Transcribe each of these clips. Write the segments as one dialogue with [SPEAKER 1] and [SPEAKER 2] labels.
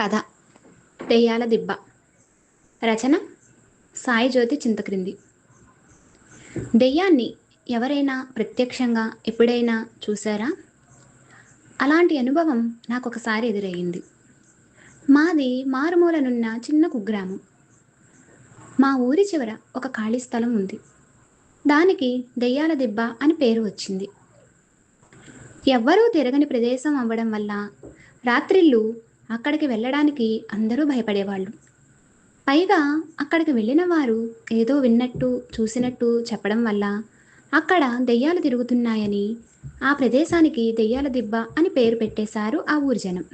[SPEAKER 1] కథ. దెయ్యాల దిబ్బ. రచన సాయి జ్యోతి చింతక్రింది. దెయ్యాన్ని ఎవరైనా ప్రత్యక్షంగా ఎప్పుడైనా చూసారా అలాంటి అనుభవం నాకు ఒకసారి ఎదురయ్యింది. మాది మారుమూలనున్న చిన్న కుగ్రామం. మా ఊరి చివర ఒక ఖాళీ స్థలం ఉంది. దానికి దెయ్యాల దిబ్బ అని పేరు వచ్చింది. ఎవ్వరూ తిరగని ప్రదేశం అవ్వడం వల్ల రాత్రిళ్ళు అక్కడికి వెళ్ళడానికి అందరూ భయపడేవాళ్ళు. పైగా అక్కడికి వెళ్ళిన వారు ఏదో విన్నట్టు చూసినట్టు చెప్పడం వల్ల అక్కడ దెయ్యాలు తిరుగుతున్నాయని ఆ ప్రదేశానికి దెయ్యాల దిబ్బ అని పేరు పెట్టేశారు ఆ ఊరి జనం.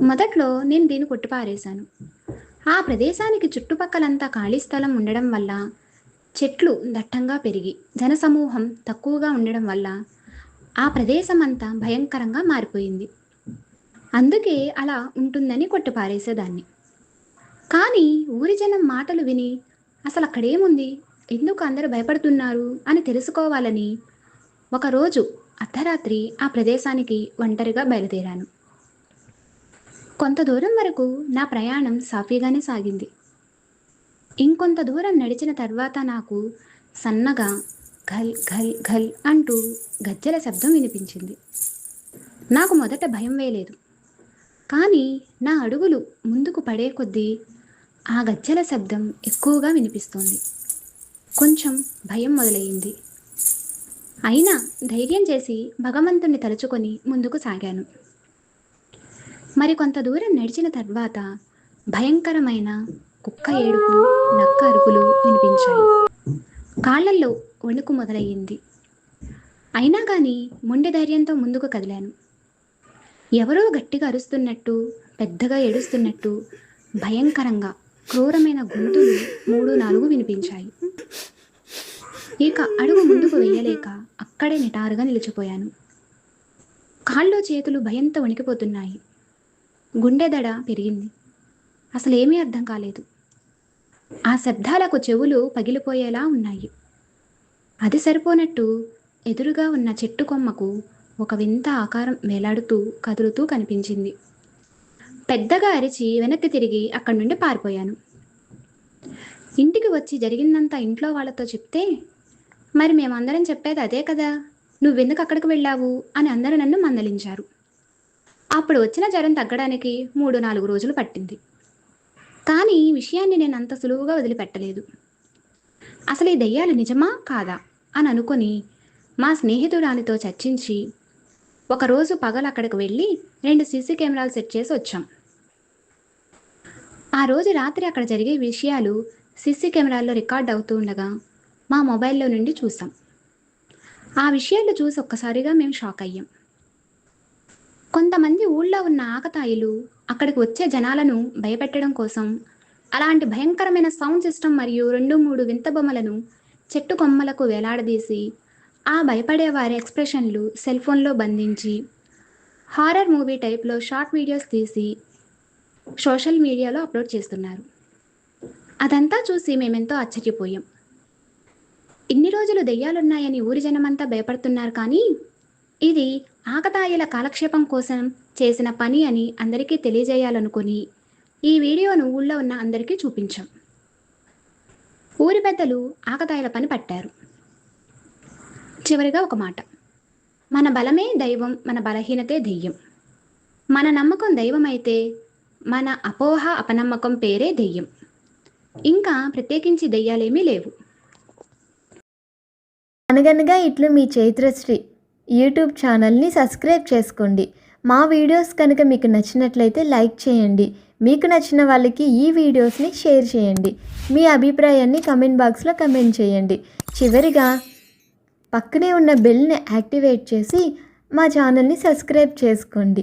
[SPEAKER 1] మొదట్లో నేను దీన్ని కొట్టిపారేశాను. ఆ ప్రదేశానికి చుట్టుపక్కలంతా ఖాళీ స్థలం ఉండడం వల్ల చెట్లు దట్టంగా పెరిగి జనసమూహం తక్కువగా ఉండడం వల్ల ఆ ప్రదేశం అంతా భయంకరంగా మారిపోయింది. అందుకే అలా ఉంటుందని కొట్టిపారేసేదాన్ని. కానీ ఊరి జనం మాటలు విని అసలు అక్కడేముంది ఎందుకు అందరూ భయపడుతున్నారు? అని తెలుసుకోవాలని ఒకరోజు అర్ధరాత్రి ఆ ప్రదేశానికి ఒంటరిగా బయలుదేరాను. కొంత దూరం వరకు నా ప్రయాణం సాఫీగానే సాగింది. ఇంకొంత దూరం నడిచిన తర్వాత నాకు సన్నగా ఘల్ ఘల్ ఘల్ అంటూ గజ్జెల శబ్దం వినిపించింది. నాకు మొదట భయం వేయలేదు. కానీ నా అడుగులు ముందుకు పడే కొద్దీ ఆ గజ్జెల శబ్దం ఎక్కువగా వినిపిస్తోంది. కొంచెం భయం మొదలయ్యింది. అయినా ధైర్యం చేసి భగవంతుణ్ణి తలుచుకొని ముందుకు సాగాను. మరి కొంత దూరం నడిచిన తర్వాత భయంకరమైన కుక్క ఏడుపు నక్క అరుపులు వినిపించాయి. కాళ్ళల్లో వణుకు మొదలయ్యింది. అయినా కానీ మొండి ధైర్యంతో ముందుకు కదిలాను. ఎవరో గట్టిగా అరుస్తున్నట్టు పెద్దగా ఏడుస్తున్నట్టు భయంకరంగా క్రూరమైన గొంతులు మూడు నాలుగు వినిపించాయి. ఇక అడుగు ముందుకు వెయ్యలేక అక్కడే నిటారుగా నిలిచిపోయాను. కాళ్ళు చేతులు భయంతో వణికిపోతున్నాయి. గుండె దడ పెరిగింది. అసలేమీ అర్థం కాలేదు. ఆ శబ్దాలకు చెవులు పగిలిపోయేలా ఉన్నాయి. అది సరిపోనట్టు ఎదురుగా ఉన్న చెట్టు కొమ్మకు ఒక వింత ఆకారం వేలాడుతూ కదులుతూ కనిపించింది. పెద్దగా అరిచి వెనక్కి తిరిగి అక్కడి నుండి పారిపోయాను. ఇంటికి వచ్చి జరిగిందంతా ఇంట్లో వాళ్ళతో చెప్తే మరి మేమందరం చెప్పేది అదే కదా? నువ్వెందుకు అక్కడికి వెళ్ళావు? అని అందరూ నన్ను మందలించారు. అప్పుడు వచ్చిన జ్వరం తగ్గడానికి మూడు నాలుగు రోజులు పట్టింది. కానీ విషయాన్ని నేను అంత సులువుగా వదిలిపెట్టలేదు. అసలు ఈ దెయ్యాలు నిజమా? కాదా? అని అనుకొని మా స్నేహితురాలితో చర్చించి ఒకరోజు పగలు అక్కడికి వెళ్ళి రెండు సీసీ కెమెరాలు సెట్ చేసి వచ్చాం. ఆ రోజు రాత్రి అక్కడ జరిగే విషయాలు సీసీ కెమెరాల్లో రికార్డ్ అవుతూ ఉండగా మా మొబైల్లో నుండి చూసాం. ఆ విషయాలు చూసి ఒక్కసారిగా మేము షాక్ అయ్యాం. కొంతమంది ఊళ్ళో ఉన్న ఆకతాయిలు అక్కడికి వచ్చే జనాలను భయపెట్టడం కోసం అలాంటి భయంకరమైన సౌండ్ సిస్టమ్ మరియు రెండు మూడు వింత బొమ్మలను చెట్టు కొమ్మలకు వేలాడదీసి ఆ భయపడే వారి ఎక్స్ప్రెషన్లు సెల్ ఫోన్లో బంధించి హారర్ మూవీ టైప్లో షార్ట్ వీడియోస్ తీసి సోషల్ మీడియాలో అప్లోడ్ చేస్తున్నారు. అదంతా చూసి మేమెంతో ఆశ్చర్యపోయాం. ఇన్ని రోజులు దెయ్యాలున్నాయని ఊరి జనమంతా భయపడుతున్నారు కానీ ఇది ఆకతాయిల కాలక్షేపం కోసం చేసిన పని అని అందరికీ తెలియజేయాలనుకుని ఈ వీడియోను ఊళ్ళో ఉన్న అందరికీ చూపించాం. ఊరి పెద్దలు ఆకతాయిల పని పట్టారు. చివరిగా ఒక మాట. మన బలమే దైవం మన బలహీనతే దెయ్యం. మన నమ్మకం దైవం అయితే మన అపోహ అపనమ్మకం పేరే దెయ్యం. ఇంకా ప్రత్యేకించి దెయ్యాలేమీ లేవు.
[SPEAKER 2] అనగనగా ఇట్లు మీ చైత్రశ్రీ యూట్యూబ్ ఛానల్ని సబ్స్క్రైబ్ చేసుకోండి. మా వీడియోస్ కనుక మీకు నచ్చినట్లయితే లైక్ చేయండి. మీకు నచ్చిన వాళ్ళకి ఈ వీడియోస్ని షేర్ చేయండి. మీ అభిప్రాయాన్ని కమెంట్ బాక్స్లో కమెంట్ చేయండి. చివరిగా పక్కనే ఉన్న బెల్ని యాక్టివేట్ చేసి మా ఛానల్ని సబ్స్క్రైబ్ చేసుకోండి.